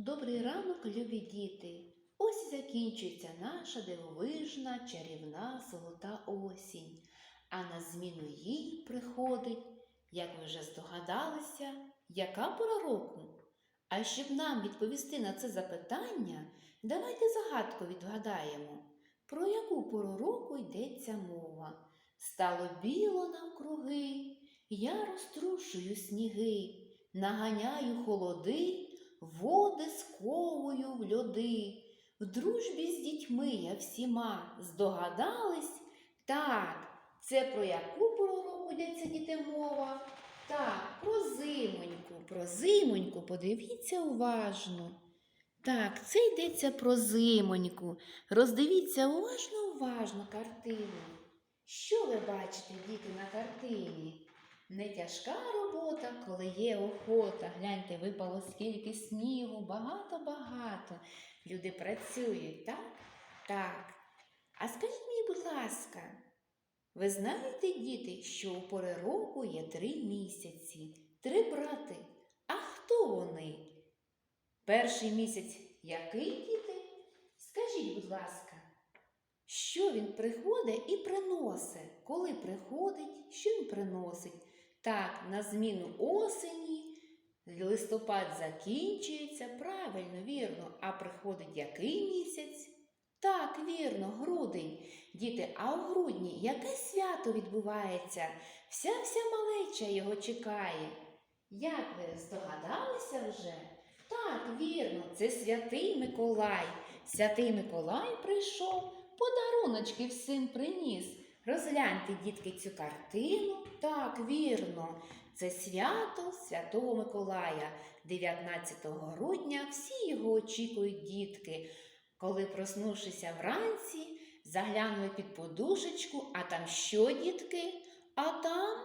Добрий ранок, любі діти! Ось закінчується наша дивовижна, чарівна золота осінь, а на зміну їй приходить, як ви вже здогадалися, яка пора року? А щоб нам відповісти на це запитання, давайте загадку відгадаємо, про яку пору року йдеться мова. Стало біло навкруги, я розтрушую сніги, наганяю холоди. Води сковую в льоди, в дружбі з дітьми я всіма здогадались? Так, це про яку пору йдеться діти мова? Так, про зимоньку, про зимоньку, подивіться уважно. Так, це йдеться про зимоньку. Роздивіться уважно, уважно картину. Що ви бачите, діти, на картині? Не тяжка робота, коли є охота. Гляньте, випало скільки снігу, багато-багато. Люди працюють, так? Так. А скажіть мені, будь ласка, ви знаєте, діти, що у пори року є три місяці, три брати. А хто вони? Перший місяць який діти? Скажіть, будь ласка, що він приходить і приносить? Коли приходить, що він приносить? Так, на зміну осені листопад закінчується, правильно, вірно. А приходить який місяць? Так, вірно, грудень. Діти, а у грудні яке свято відбувається? Вся вся малеча його чекає. Як ви здогадалися вже? Так, вірно, це святий Миколай. Святий Миколай прийшов, подаруночки всім приніс. Розгляньте, дітки, цю картину. Так, вірно, це свято Святого Миколая. 19 грудня всі його очікують дітки. Коли, проснувшися вранці, заглянули під подушечку, а там що, дітки? А там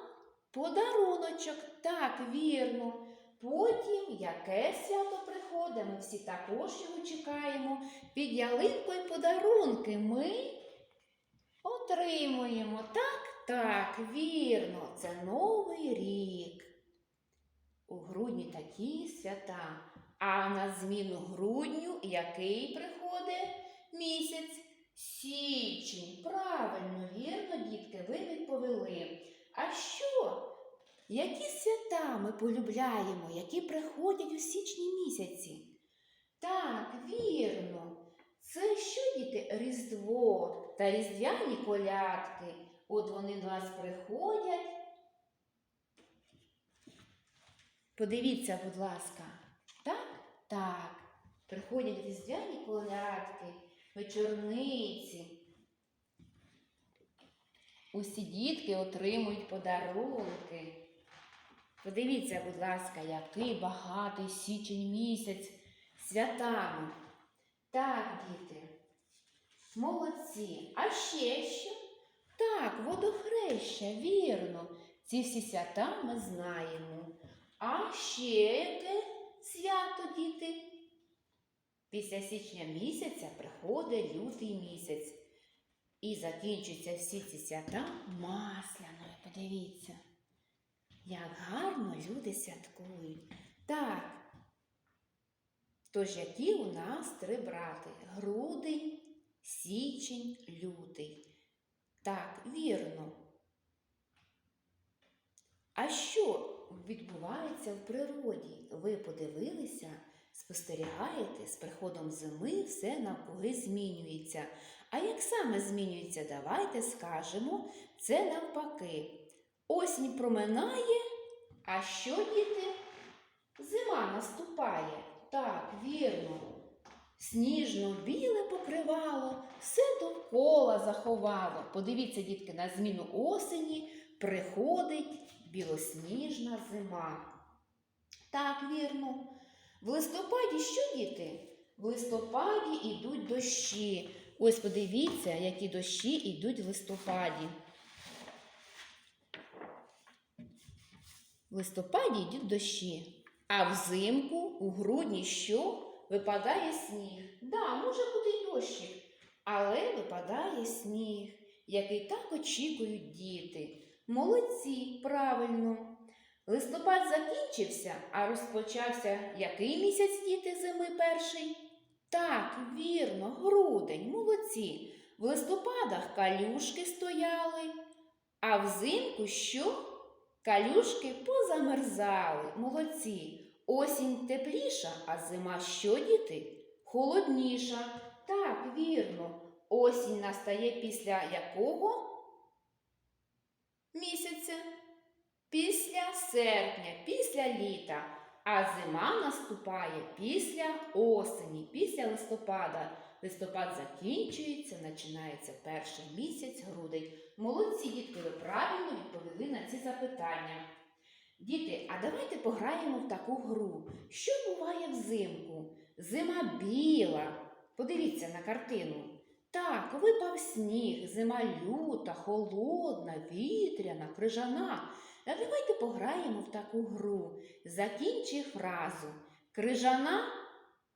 подаруночок. Так, вірно. Потім яке свято приходить, ми всі також його чекаємо. Під ялинкою подарунки ми отримуємо. Так, так, вірно, це Новий рік. У грудні такі свята. А на зміну грудню який приходить місяць? Січень. Правильно, вірно, дітки, ви відповіли. А що? Які свята ми полюбляємо, які приходять у січні місяці? Так, вірно. Це що, діти, Різдво та різдвяні колядки. От вони до нас приходять. Подивіться, будь ласка. Так? Так. Приходять різдвяні колядки, вечорниці. Усі дітки отримують подарунки. Подивіться, будь ласка, який багатий січень місяць святами. Так, діти, молодці. А ще що? Так, водохреща, вірно. Ці всі свята ми знаємо. А ще яке свято, діти? Після січня місяця приходить лютий місяць. І закінчуються всі ці свята масляною. Подивіться, як гарно люди святкують. Так. Тож які у нас три брати? Грудень, січень, лютий. Так, вірно. А що відбувається в природі? Ви подивилися, спостерігаєте, з приходом зими все навкруги змінюється. А як саме змінюється, давайте скажемо це навпаки. Осінь проминає, а що діти? Зима наступає. Так, вірно. Сніжно-біле покривало, все довкола заховало. Подивіться, дітки, на зміну осені приходить білосніжна зима. Так, вірно. В листопаді що діти? В листопаді йдуть дощі. Ось подивіться, які дощі йдуть в листопаді. В листопаді йдуть дощі. А взимку, у грудні, що? Випадає сніг. Да, може бути й дощик, але випадає сніг, який так очікують діти. Молодці, правильно. Листопад закінчився, а розпочався який місяць діти зими перший? Так, вірно, грудень, молодці. В листопадах калюшки стояли, а взимку що? Калюшки позамерзали, молодці. Осінь тепліша, а зима що, діти? Холодніша. Так, вірно. Осінь настає після якого місяця? Після серпня, після літа. А зима наступає після осені, після листопада. Листопад закінчується, починається перший місяць грудень. Молодці дітки, ви правильно відповіли на ці запитання. Діти, а давайте пограємо в таку гру. Що буває взимку? Зима біла. Подивіться на картину. Так, випав сніг, зима люта, холодна, вітряна, крижана. А давайте пограємо в таку гру. Закінчи фразу. Крижана.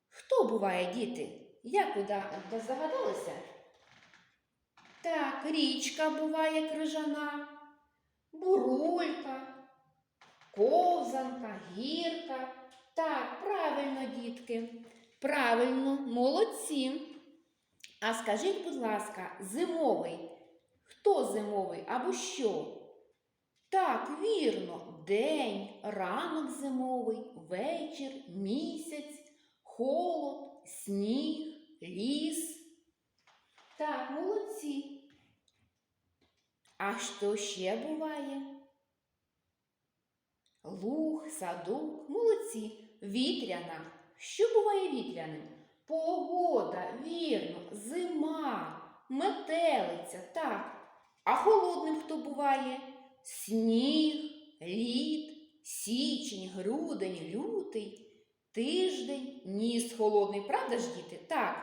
Хто буває, діти? Як ви да- да здогадалися? Так, річка буває крижана, бурулька, ковзанка, гірка. Так, правильно, дітки. Правильно, молодці. А скажіть, будь ласка, зимовий. Хто зимовий або що? Так, вірно, день, ранок зимовий, вечір, місяць, холод, сніг, ліс. Так, молодці. А що ще буває? Луг, садок, молодці, вітряна. Що буває вітряним? Погода, вірно, зима, метелиця, так. А холодним хто буває? Сніг, лід, січень, грудень, лютий, тиждень, ніс холодний, правда ж, діти? Так.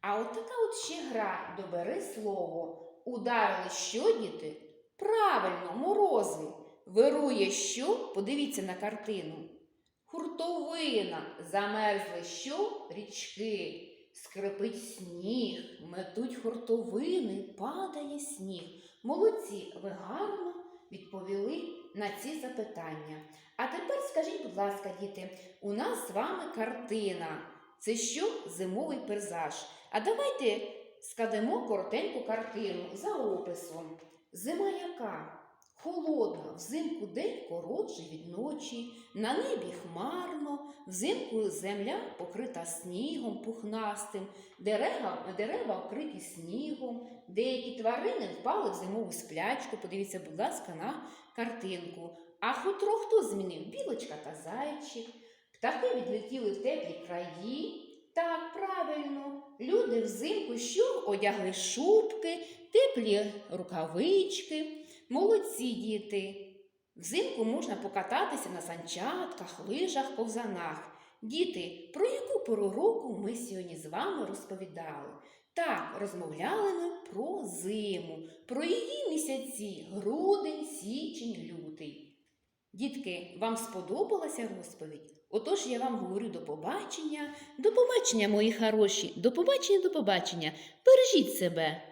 А от така от ще гра добери слово. Ударили що, діти? Правильно, морози. Вирує що? Подивіться на картину. Хуртовина, замерзли що? Річки. Скрипить сніг, метуть хуртовини, падає сніг. Молодці, ви гарно відповіли на ці запитання. А тепер скажіть, будь ласка, діти, у нас з вами картина. Це що? Зимовий пейзаж. А давайте складемо коротеньку картину за описом. Зима яка? Холодна, взимку день коротший від ночі, на небі хмарно, взимку земля покрита снігом пухнастим, дерева, дерева вкриті снігом, деякі тварини впали в зимову сплячку. Подивіться, будь ласка, на картинку. А хутро хто змінив? Білочка та зайчик. Птахи відлетіли в теплі краї. Так, правильно, люди взимку що одягли шубки, теплі рукавички. Молодці діти. Взимку можна покататися на санчатках, лижах, ковзанах. Діти, про яку пору року ми сьогодні з вами розповідали? Так, розмовляли ми про зиму, про її місяці грудень, січень, лютий. Дітки, вам сподобалася розповідь? Отож я вам говорю до побачення, до побачення, мої хороші, до побачення, до побачення. Бережіть себе.